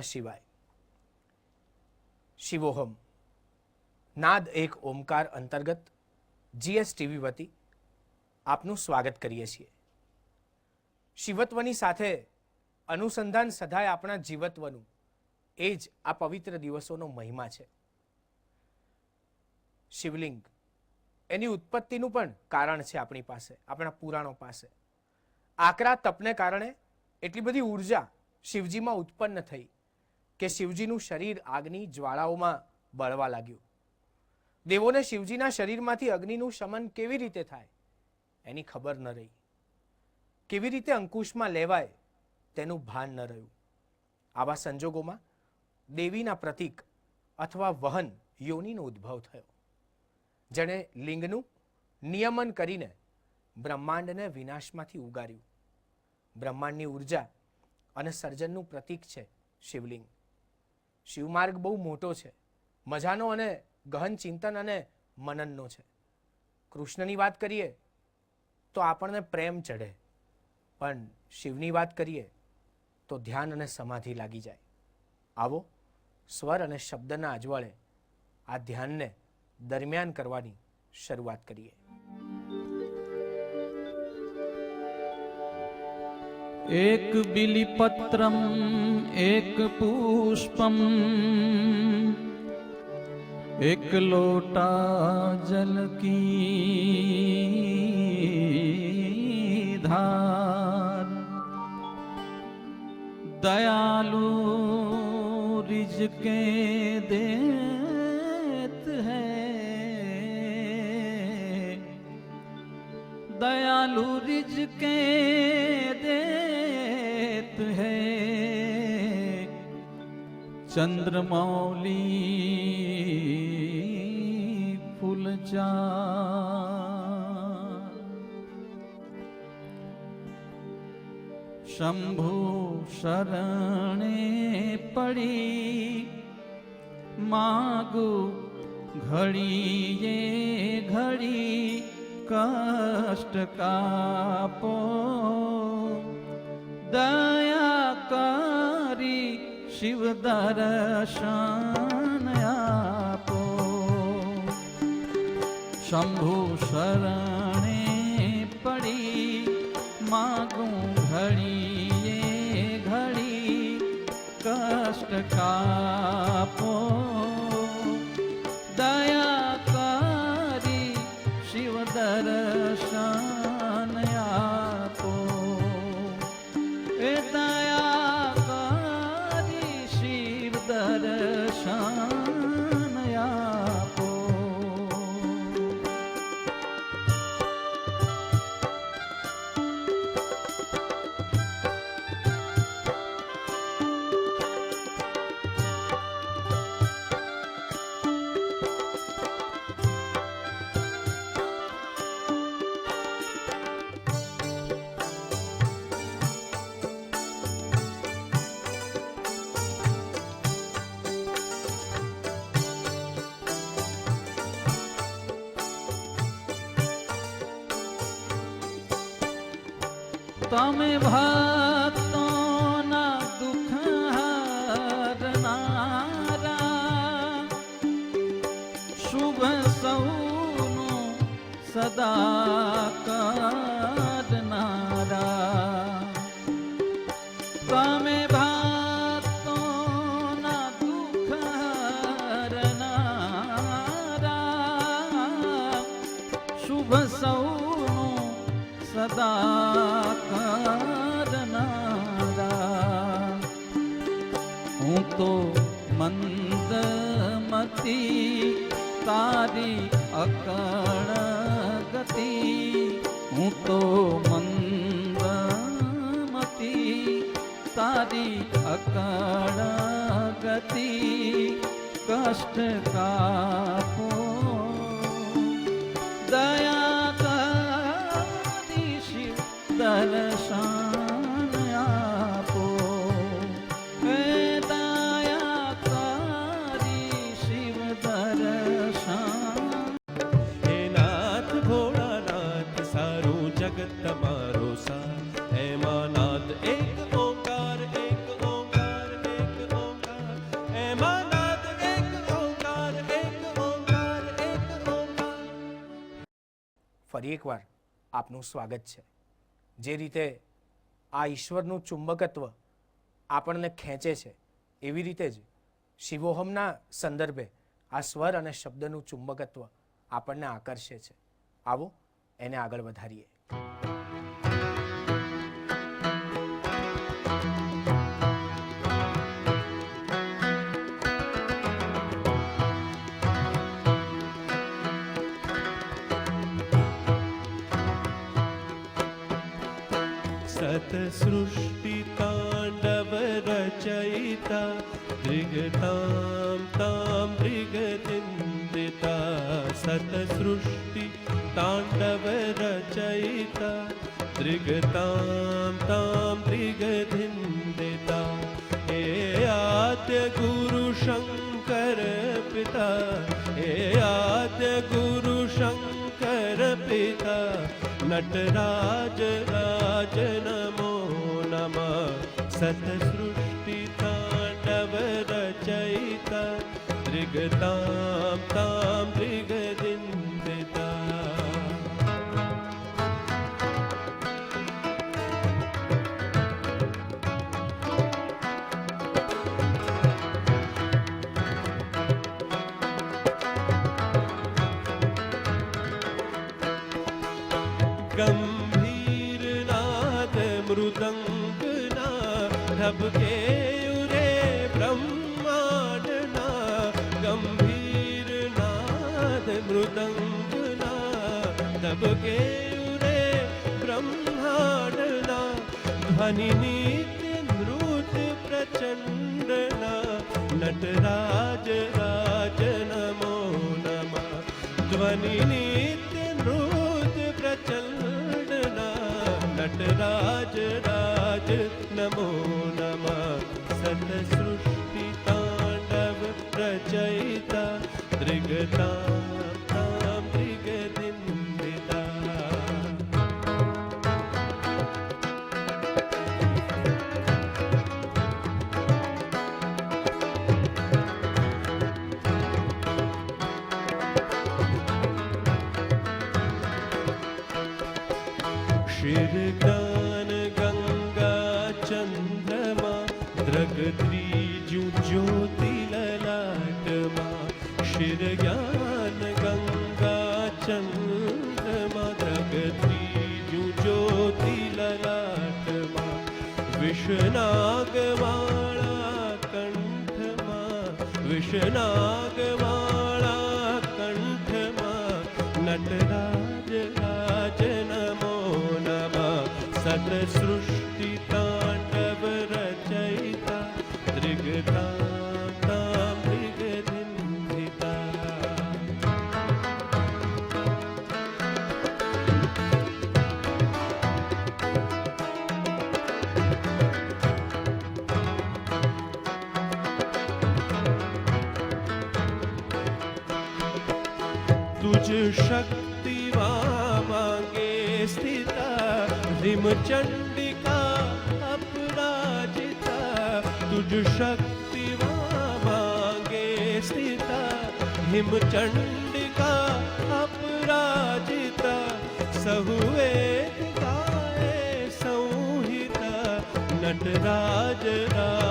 શિવાય શિવોહમ. નાદ એક ઓમકાર અંતર્ગત જીએસટીવી વતી આપનું સ્વાગત કરીએ છીએ. શિવત્વની સાથે અનુસંધાન સદાય આપણા જીવત્વનું એ જ આ પવિત્ર દિવસોનો મહિમા છે. શિવલિંગ. એની ઉત્પત્તિનું પણ કારણ છે આપણી પાસે, આપણા પુરાણો પાસે. આકરા તપને કારણે એટલી બધી ઊર્જા શિવજીમાં ઉત્પન્ન થઈ. કે શિવજીનું શરીર આગની જ્વાળાઓમાં બળવા લાગ્યું. દેવોને શિવજીના શરીરમાંથી અગ્નિનું શમન કેવી રીતે થાય એની ખબર ન રહી. કેવી રીતે અંકુશમાં લેવાય તેનું ભાન ન રહ્યું. આવા સંજોગોમાં દેવીના પ્રતીક અથવા વહન યોનિનો ઉદ્ભવ થયો. જેણે લિંગનું નિયમન કરીને બ્રહ્માંડને વિનાશમાંથી ઉગાર્યું. બ્રહ્માંડની ઊર્જા અને સર્જનનું પ્રતીક છે શિવલિંગ. શિવમાર્ગ બહુ મોટો છે. મજાનો અને ગહન ચિંતન અને મનનનો છે. કૃષ્ણની વાત કરીએ તો આપણને પ્રેમ ચઢે પણ શિવની વાત કરીએ તો ધ્યાન અને સમાધિ લાગી જાય. આવો, સ્વર અને શબ્દના અજવાળે આ ધ્યાનને દરમિયાન કરવાની શરૂઆત કરીએ. एक बिलिपत्रम, एक पुष्पम, एक लोटा जल की धार। दयालु रिज के दे दयालु रिज के है। चंद्रमौली फूल शंभु शरणे पड़ी मागु घड़ी ये घड़ी कष्ट का पो दया કરી શિવ દર્શન આપો શંભુ શરણે પડી માગું ઘડીએ ઘડી કષ્ટ કાપો কামে ভাই ગતિ કષ્ટતા ફરી એકવાર આપનું સ્વાગત છે. જે રીતે આ ઈશ્વરનું ચુંબકત્વ આપણને ખેંચે છે, એવી રીતે જ શિવોહમના સંદર્ભે આ સ્વર અને શબ્દનું ચુંબકત્વ આપણને આકર્ષે છે. આવો, એને આગળ વધારીએ. सतसृष्टिताण्डव रचयिता दृगतां तां दृगदिन्दिता सतसृष्टिताण्डव रचयिता दृगतां तां दृगदिन्दिता हे आद्य गुरु शङ्कर पिता, हे आद्य गुरु नटराज राज नमो नमः। सतसृष्टिताण्डव रचयिता दृगतां तां दृगदिन्दिता ગંભીરનાદ મૃદંગના ઢબકે રે બ્રહ્માંડના ગંભીરનાદ મૃદંગના ઢબકે રે બ્રહ્માંડના ધ્વનિ નિત્ય નૃત પ્રચંડના નટરાજ રાજ નમો નમઃ ધ્વનિ નિત્ય સતરાજ રાજ નમો નમ સતસૃષ્ટિ તાંડવ રચયિતા ત્રિગતા entre चंडिका अपराजिता तुझ शक्ति मांगे स्थिता। हिम चंडिका अपराजिता सहुए संहिता। नटराज राज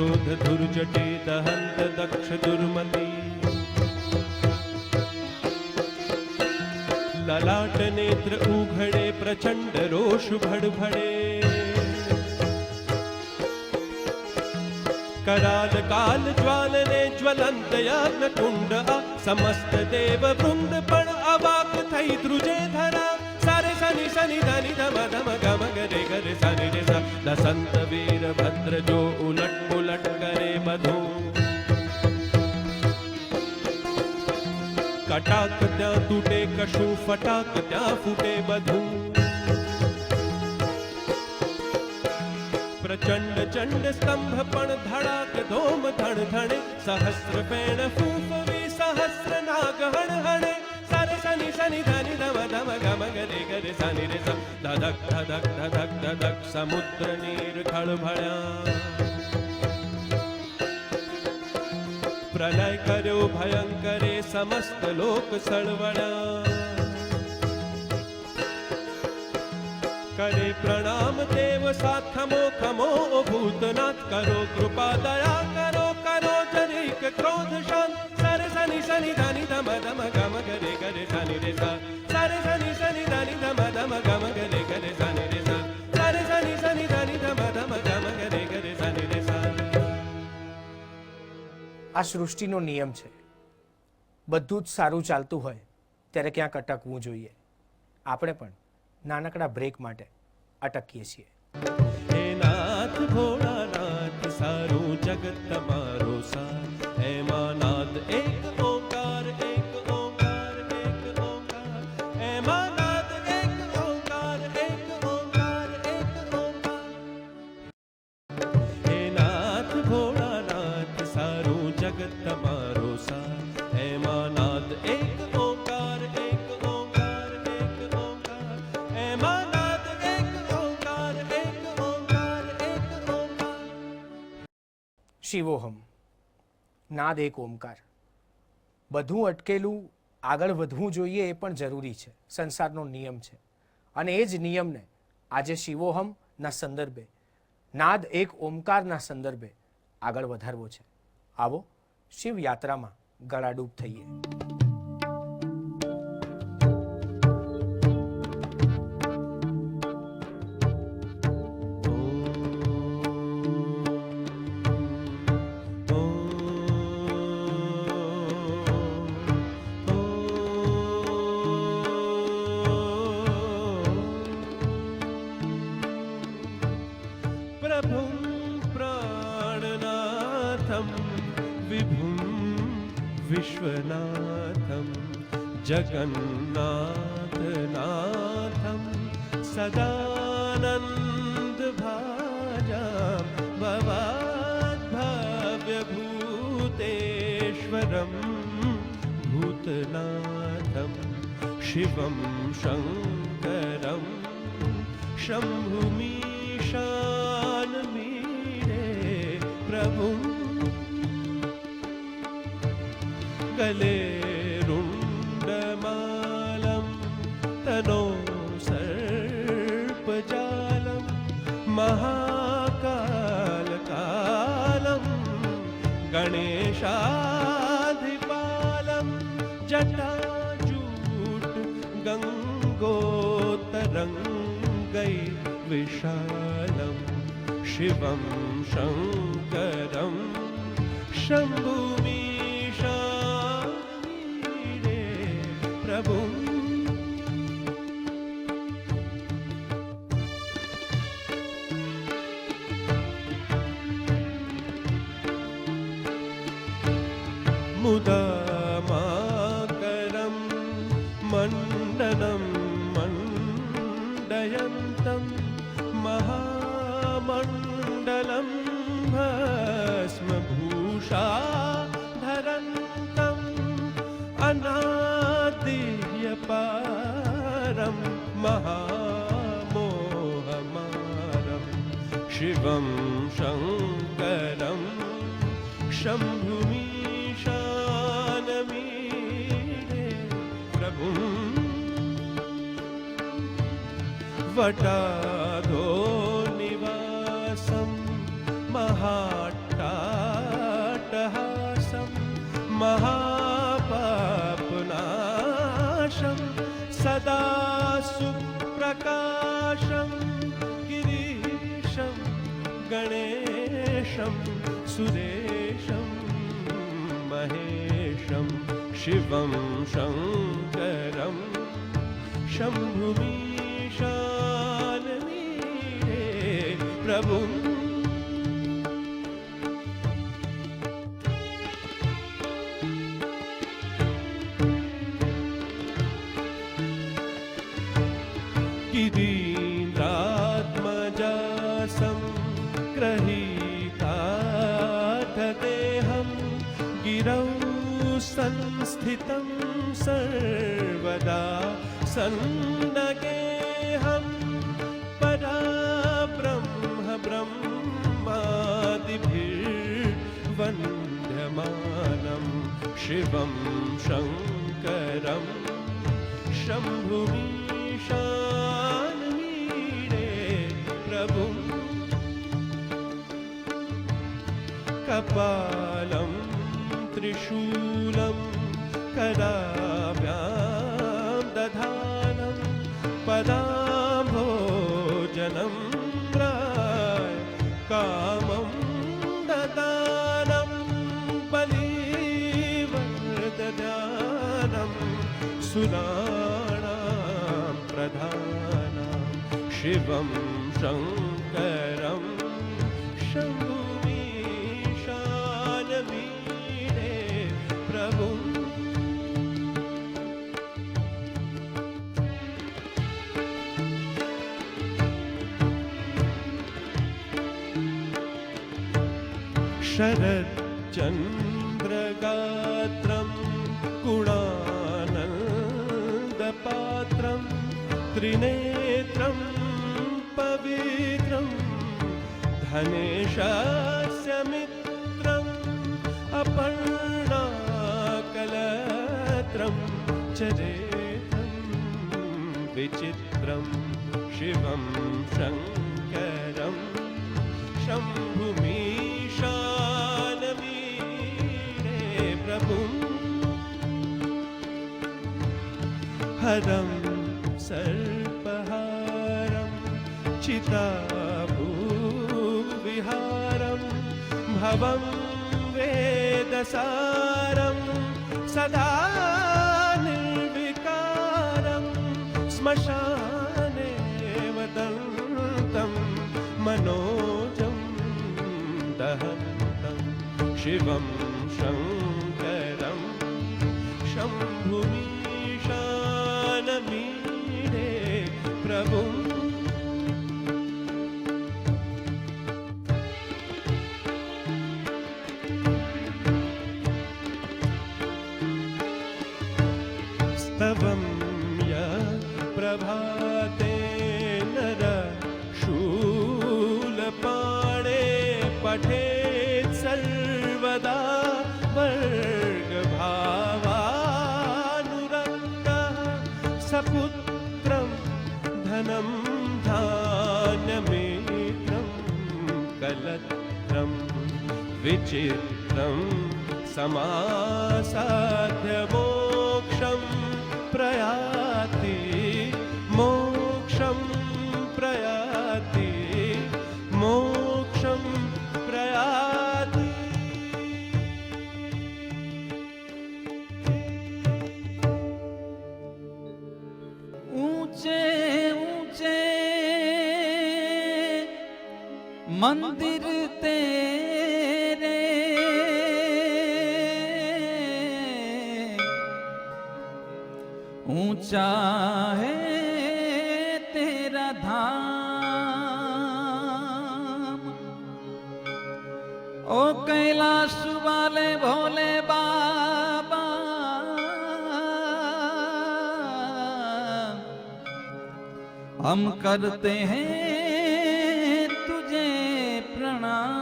क्रोध दुर्जटे दहन्त दक्ष दुर्मती। ललाट नेत्र उघडे प्रचण्ड रोष भडभडे। कराल काल ज्वालने ज्वलन्त यान न कुण्ड समस्त देव वृन्द पवाप धृजे धरा। सनि सनि धनि धम धम गम गरे गरे सनि रे स न संत वीर भद्र जो उलट पुलट करे बधो। कटाक त्या तूटे कशु फटाक त्या फटाकुटे मधु धड़ाक धोम स्तम्भपण धेण। सहस्र नाग हण हण। धधक धधक धधक धधक समुद्र नीर खळभळा। प्रलय करो भयंकरे समस्त लोक चळवळा करे प्रणाम देव साथ खमो भूतनाथ करो कृपा दया करो करो जरीक क्रोध शांत। સની સની ધની ધમ ધમ ગમ ગરે ગરે સની રે સા સરે સની સની ધની ધમ ધમ ગમ ગરે ગરે સની રે સા સરે સની સની ધની ધમ ધમ ગમ ગરે ગરે સની રે સા આ સૃષ્ટિનો નિયમ છે. બધું જ સારું ચાલતું હોય, ત્યારે ક્યાંક અટકવું જોઈએ. આપણે પણ નાનકડા બ્રેક માટે અટકીએ છીએ. શિવોહમ. નાદ એક ઓમકાર. બધું અટકેલું, આગળ વધવું જોઈએ એ પણ જરૂરી છે. સંસારનો નિયમ છે. અને એ જ નિયમને આજે શિવોહમના સંદર્ભે, નાદ એક ઓમકારના સંદર્ભે આગળ વધારવો છે. આવો શિવ યાત્રામાં ગળાડૂબ થઈએ. जगन्नाथनाथं सदानन्दभाजा भवाद्भाव्यभूतेश्वरं भूतनाथं शिवं शङ्करं शम्भुमीशानमीरे प्रभुं कले गङ्गोत्तरङ्गै विशालं शिवं शङ्करं शम्भुमीशानीडे प्रभुम् मुदामाकरं धरन्तम् अनादियपारं महामोहमारं शिवं शङ्करं शम्भुमीशानमीडे प्रभुम् वटादो महापापनाशं सदा सुप्रकाशं गिरीशं गणेशं सुरेशं महेशं शिवं शङ्करं शम्भुमीशानमीरे प्रभुम् संस्थितं सर्वदा सन्नगेऽहं पराब्रह्म ब्रह्मादिभिर्वन्द्यमानं शिवं शङ्करम् शम्भुमीशानमीडे प्रभुम् कपालं त्रिशूलं कराभ्यां दधानं पदाम्भोजनं प्राय कामं ददानं बलिवर्ददानं सुराणां प्रधानं शिवं शरच्चन्द्रगात्रं गुणानन्दपात्रं त्रिनेत्रं पवित्रं धनेशस्य मित्रम् अपर्णाकलत्रं चरेत्रं विचित्रं शिवं शङ्करं हरं सर्पहारं चिताभूविहारं भवं वेदसारं सदा निर्विकारं श्मशाने वदन्तं मनोजं दहन्तं शिवं शङ्करम् विचित्रं समासाध्य मोक्षं प्रयाति ऊँचा है तेरा धाम। ओ कैलाश वाले भोले बाबा, हम करते हैं तुझे प्रणाम।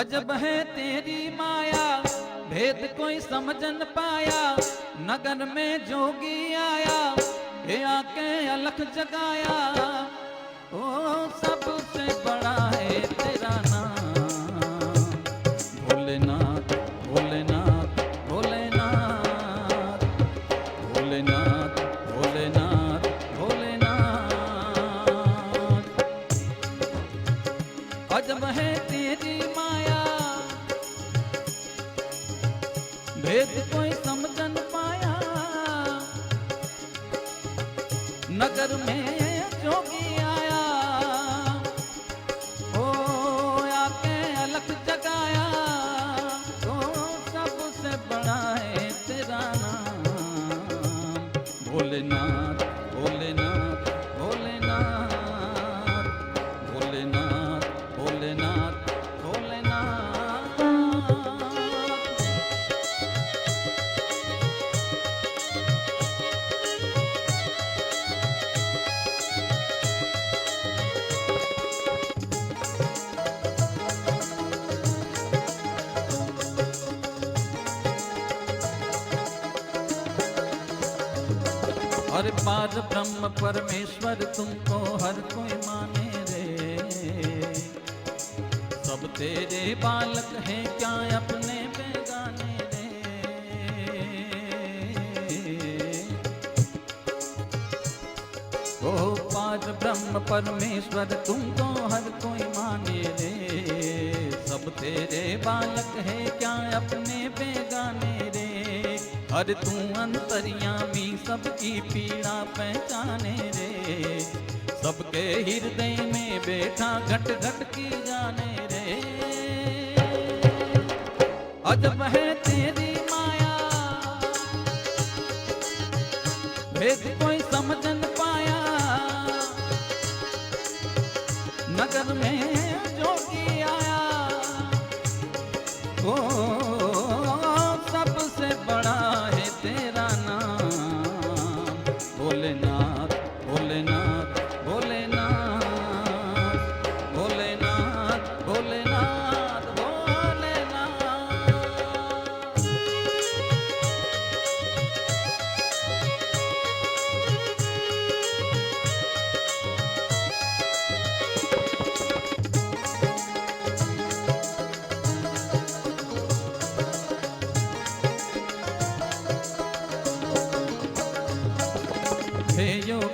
अजब है तेरी माया भेद कोई समझ न पाया, नगर में जोगी आया हे आके अलख जगाया। ओ, सबसे बड़ा है तेरा नाम। भोलेनाथ भोलेनाथ। हर पार ब्रह्म परमेश्वर, तुमको हर कोई माने रे। सब तेरे बालक हैं क्या अपने बेगाने रे? ओ पार ब्रह्म परमेश्वर, तुमको हर कोई माने रे। सब तेरे बालक है क्या अपने बेगाने रे? हर तू अंतर्यामी सबकी पीड़ा पहचाने रे। सबके हृदय में बैठा घट घट की जाने रे। अजब है तेरी माया। भेद कोई समझ न पाया। नगर में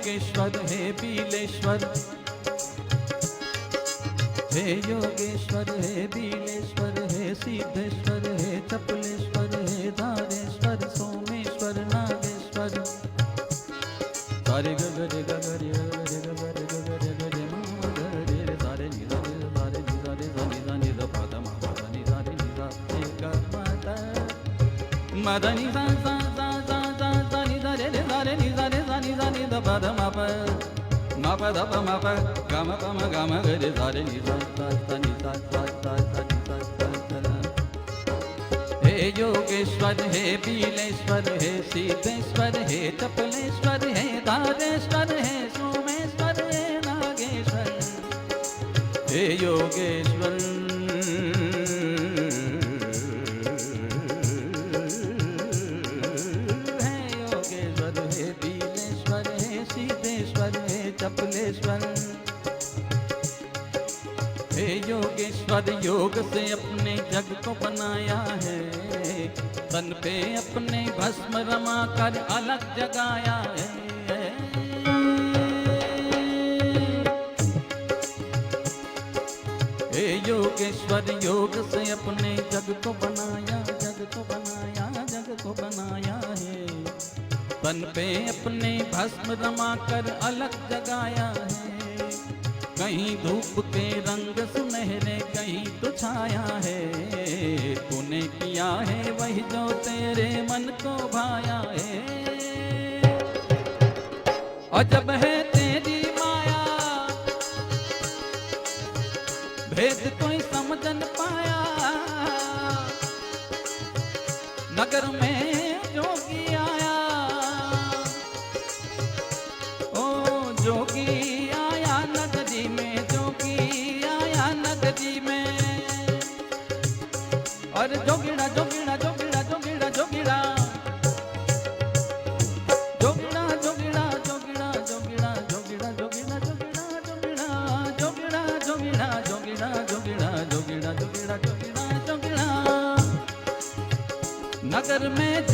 योगेश्वर, हे बीलेश्वर हे योगेश्वर, हे बीलेश्वर हे सिद्धेश्वर, हे चपलेश्वर, हे धारेश्वर, सोमेश्वर, नागेश्वर। सारे गगर गगर गगर मदनी सा గమ మప దప మప గమ పమ గమ గరి సారి ని సా సా సా ని సా సా సా సా ని సా సా సా हे योगेश्वर, हे पीलेश्वर, हे सिद्धेश्वर, हे चपलेश्वर हे दादेश्वर हे सोमेश्वर, हे नागेश्वर। हे योगेश्वर योगेश्वर योग से अपने जग को बनाया है। तन पे अपने भस्म रमा कर अलग जगाया है। हे योगेश्वर, योग से अपने जग को बनाया, जग को बनाया, जग को बनाया है। तन पे अपने भस्म रमा कर अलग जगाया है। कहीं धूप के रंग सुनहरे कहीं तो छाया है, तूने किया है वही जो तेरे मन को भाया है। अजब है तेरी माया, भेद कोई न पाया। नगर में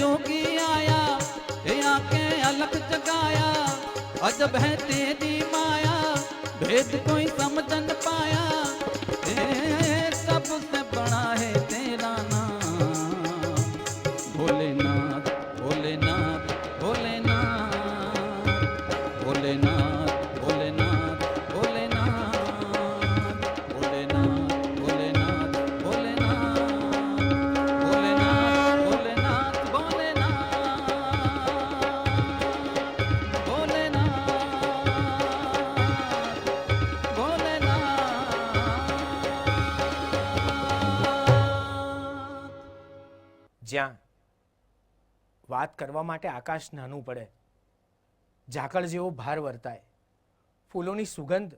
जोगी आया, ये आके अलग जगाया। अजब है तेरी माया, भेद कोई समझ न पाया। કરવા માટે આકાશ નાનું પડે. ઝાકળ જેવો ભાર વર્તાય. ફૂલોની સુગંધ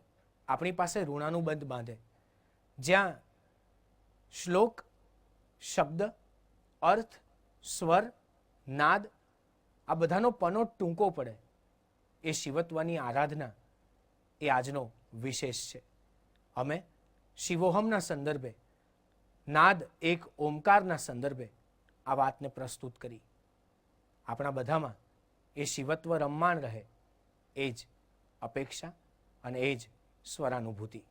આપણી પાસે ઋણાનું બંધ બાંધે. જ્યાં શ્લોક, શબ્દ, અર્થ, સ્વર, નાદ આ બધાનો પનો ટૂંકો પડે. એ શિવત્વની આરાધના, એ આજનો વિશેષ છે. અમે શિવોહમના સંદર્ભે, નાદ એક ઓમકારના સંદર્ભે આ વાતને પ્રસ્તુત કરી. આપણા બધામાં એ શિવત્વ રમમાણ રહે. એ જ અપેક્ષા અને એ જ સ્વરાનુભૂતિ.